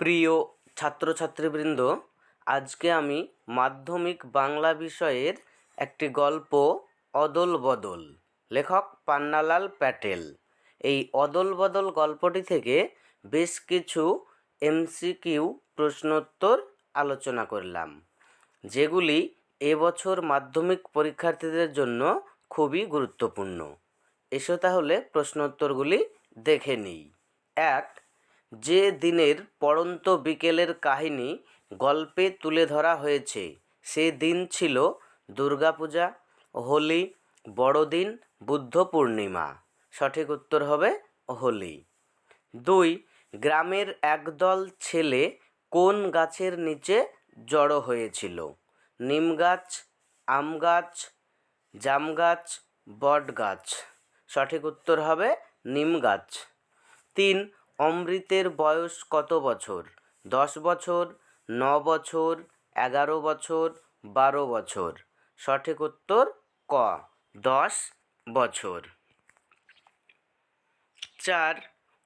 প্রিয় ছাত্রছাত্রীবৃন্দ, আজকে আমি মাধ্যমিক বাংলা বিষয়ের একটি গল্প, অদল বদল। লেখক পান্নালাল প্যাটেল। এই অদল বদল গল্পটি থেকে বেশ কিছু এমসিকিউ প্রশ্নোত্তর আলোচনা করলাম, যেগুলি এবছর মাধ্যমিক পরীক্ষার্থীদের জন্য খুবই গুরুত্বপূর্ণ। এসো তাহলে প্রশ্নোত্তরগুলি দেখে নিই। এক যে দিনের পড়ন্ত বিকেলের কাহিনী গল্পে তুলে ধরা হয়েছে, সে দিন ছিল দুর্গাপূজা, হোলি, বড়দিন, বুদ্ধ পূর্ণিমা। সঠিক উত্তর হবে হোলি। দুই, গ্রামের একদল ছেলে কোন গাছের নিচে জড়ো হয়েছিল? নিম গাছ, আম গাছ, জাম গাছ, বট গাছ। সঠিক উত্তর হবে নিম গাছ। তিন অমৃতের বয়স কত বছর? দশ বছর, ন বছর, এগারো বছর, বারো বছর? সঠিক উত্তর ক, দশ বছর। চার,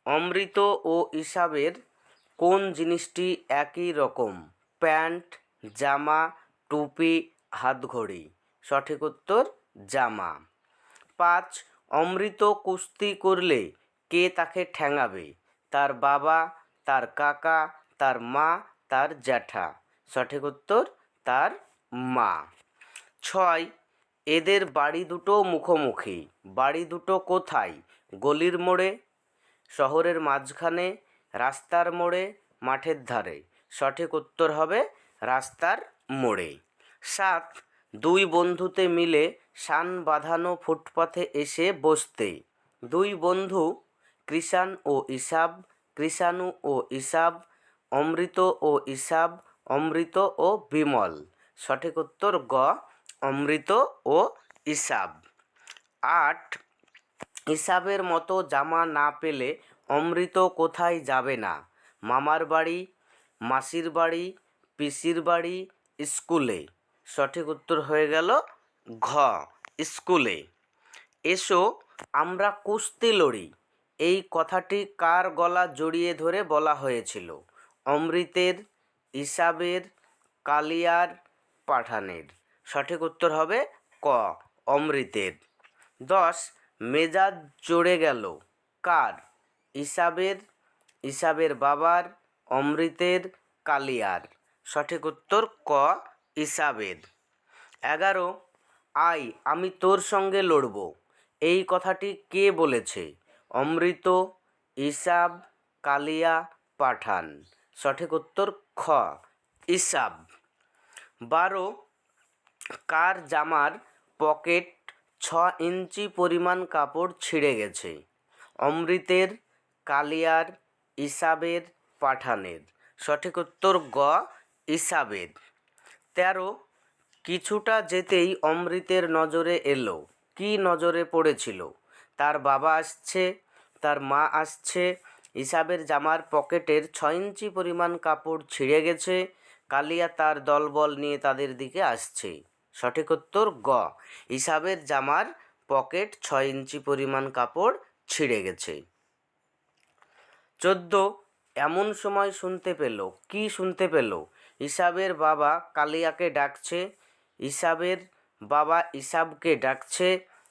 অমৃত ও ইসাবের কোন জিনিসটি একই রকম? প্যান্ট, জামা, টুপি, হাতঘড়ি? সঠিক উত্তর, জামা। পাঁচ, অমৃত কুস্তি করলে কে তাকে ঠ্যাঙাবে? তার বাবা, তার কাকা, তার মা, তার জ্যাঠা। সঠিক উত্তর, তার মা। ছয়, এদের বাড়ি দুটো মুখোমুখি। বাড়ি দুটো কোথায়? গলির মোড়ে, শহরের মাঝখানে, রাস্তার মোড়ে, মাঠের ধারে। সঠিক উত্তর হবে রাস্তার মোড়ে। সাত, দুই বন্ধুতে মিলে সান বাঁধানো ফুটপাথে এসে বসতে। দুই বন্ধু কৃষাণ ও ইসাব কৃষাণু ও ইসাব অমৃত ও ইসাব অমৃত ও বিমল। সঠিক উত্তর গ, অমৃত ও ইসাব আট ইসাবের মতো জামা না পেলে অমৃত কোথায় যাবে না? মামার বাড়ি, মাসির বাড়ি, পিসির বাড়ি, স্কুলে। সঠিক উত্তর হয়ে গেল ঘ, স্কুলে। এসো, আমরা কুস্তি লড়ি। এই কথাটি কার গলা জড়িয়ে ধরে বলা হয়েছিল? অমৃতের ইসাবের কালিয়ার পাঠানের। সঠিক উত্তর হবে ক, অমৃতের। দশ, মেজাজ চড়ে গেল। কার? ইসাবের ইসাবের বাবার, অমৃতের, কালিয়ার। সঠিক উত্তর ক ইসাবের এগারো আই আমি তোর সঙ্গে লড়ব। এই কথাটি কে বলেছে? অমৃত ইসাব কালিয়া পাঠান। সঠিক উত্তর খ, ইসাব। বারো, কার জামার পকেট ছ ইঞ্চি পরিমাণ কাপড় ছিঁড়ে গেছে? অমৃতের, কালিয়ার, ইসাবের, পাঠানের। সঠিক উত্তর গ, ইসাবের। তেরো, কিছুটা যেতেই অমৃতের নজরে এলো। কি নজরে পড়েছিল? তার বাবা আসছে, তার মা আসছে। ইসাবের জামার পকেটের ছ ইঞ্চি পরিমাণ কাপড় ছিঁড়ে গেছে। কালিয়া তার দলবল নিয়ে তাদের দিকে আসছে। সঠিক উত্তর গ। ইসাবের জামার পকেট ছয় ইঞ্চি পরিমাণ কাপড় ছিঁড়ে গেছে। চোদ্দ। এমন সময় শুনতে পেল। কি শুনতে পেল? ইসাবের বাবা কালিয়াকে ডাকছে। ইসাবের বাবা ইসাবকে ডাকছে।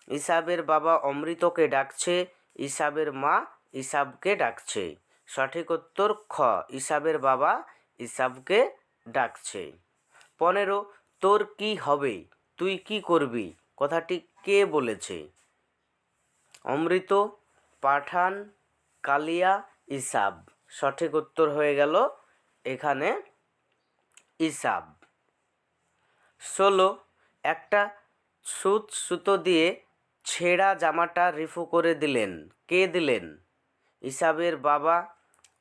ইসাবের বাবা অমৃতকে ডাকছে, ইসাবের মা ইসাবকে ডাকছে। সঠিক উত্তর খ, ইসাবের বাবা ইসাবকে ডাকছে। পনেরো, তোর কি হবে? তুই কি করবি? কথাটি কে বলেছে? অমৃত, পাঠান, কালিয়া, ইসাব। সঠিক উত্তর হয়ে গেল এখানে ইসাব। ষোলো, একটা সুত সুতো দিয়ে ছেঁড়া জামাটা রিফু করে দিলেন। কে দিলেন? ইসাবের বাবা,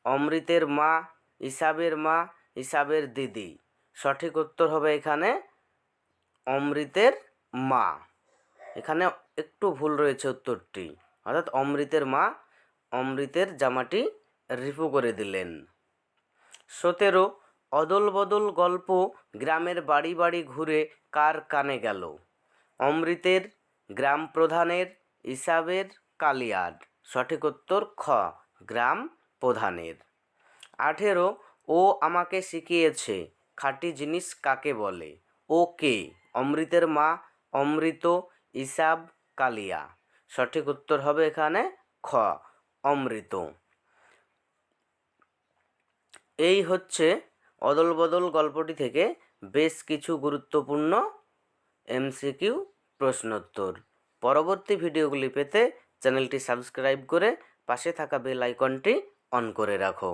অমৃতের মা, ইসাবের মা, ইসাবের দিদি। সঠিক উত্তর হবে এখানে অমৃতের মা। এখানে একটু ভুল রয়েছে উত্তরটি। অর্থাৎ অমৃতের মা, অমৃতের জামাটি রিপু করে দিলেন। সতেরো অদল বদল গল্প গ্রামের বাড়ি বাড়ি ঘুরে কার কানে গেল? অমৃতের গ্রাম প্রধানের ইসাবের কালিয়ার সঠিক উত্তর খ, গ্রাম প্রধানের। আঠেরো, ও আমাকে শিখিয়েছে খাঁটি জিনিস কাকে বলে। ও কে? অমৃতের মা, অমৃত, ইসাব, কালিয়া। সঠিক উত্তর হবে এখানে খ, অমৃত। এই হচ্ছে অদল বদল গল্পটি থেকে বেশ কিছু গুরুত্বপূর্ণ এমসিকিউ প্রশ্নোত্তর। পরবর্তী ভিডিওগুলি পেতে চ্যানেলটি সাবস্ক্রাইব করে পাশে থাকা বেল আইকনটি অন করে রাখো।